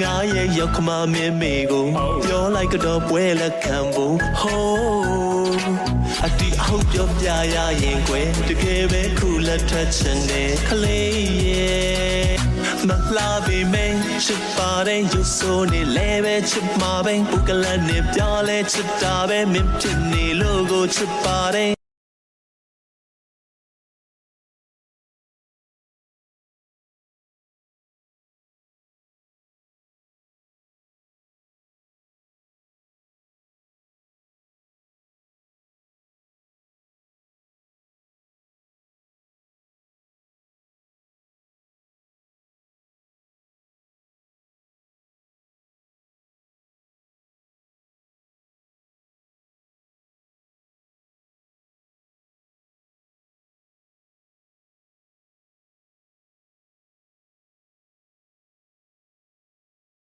ငါရဲ့ရောက်ခမမင်းမေကိုပြောလိုက်ကတော့ပွဲလက်ခံဖို့ဟိုးအတီအဟုတ်ပြောပြရရင်ကွယ်တကယ်ပဲခုလက်ထက်ချင်တယ်ခလေးရဲ့မလာပေမဲ့ချစ်ပါတယ်ယူဆိုနေလဲပဲချစ်မှာပဲပုကလနဲ့ပြလဲချစ်တာပဲမင်းဖြစ်နေလို့ကိုချစ်ပါတယ်